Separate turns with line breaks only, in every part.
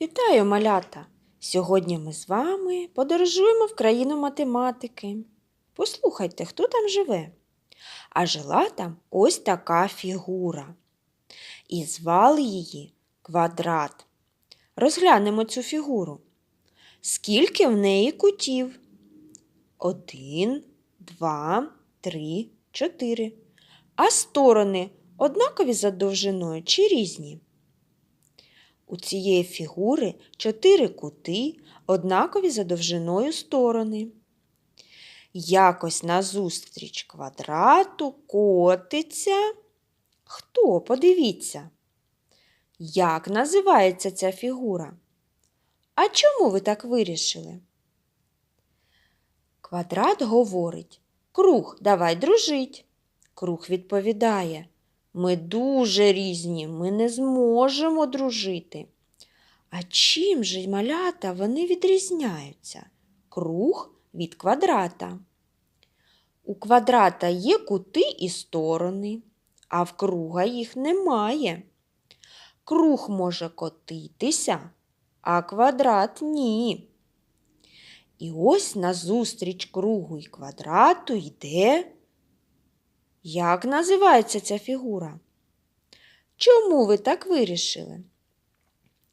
Вітаю, малята! Сьогодні ми з вами подорожуємо в країну математики. Послухайте, хто там живе. А жила там ось така фігура. І звали її квадрат. Розглянемо цю фігуру. Скільки в неї кутів? Один, два, три, чотири. А сторони однакові за довжиною чи різні? У цієї фігури чотири кути, однакові за довжиною сторони. Якось назустріч квадрату котиться. Хто? Подивіться. Як називається ця фігура? А чому ви так вирішили? Квадрат говорить Круг, давай дружить. Круг відповідає Ми дуже різні, ми не зможемо дружити. А чим же малята вони відрізняються? Круг від квадрата. У квадрата є кути і сторони, а в круга їх немає. Круг може котитися, а квадрат ні. І ось назустріч кругу і квадрату йде. Як називається ця фігура? Чому ви так вирішили?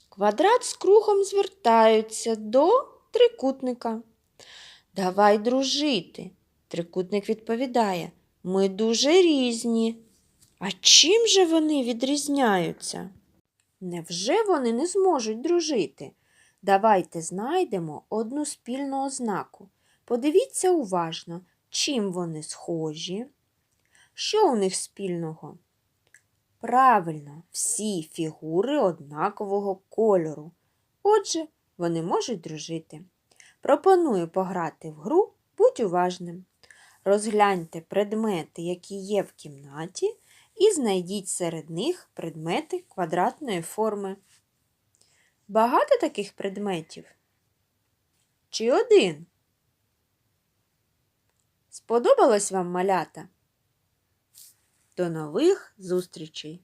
Квадрат з кругом звертаються до трикутника. Давай дружити. Трикутник відповідає, ми дуже різні. А чим же вони відрізняються? Невже вони не зможуть дружити? Давайте знайдемо одну спільну ознаку. Подивіться уважно, чим вони схожі. Що у них спільного? Правильно, всі фігури однакового кольору. Отже, вони можуть дружити. Пропоную пограти в гру будь уважним. Розгляньте предмети, які є в кімнаті, і знайдіть серед них предмети квадратної форми. Багато таких предметів? Чи один? Сподобалось вам малята? До нових зустрічей!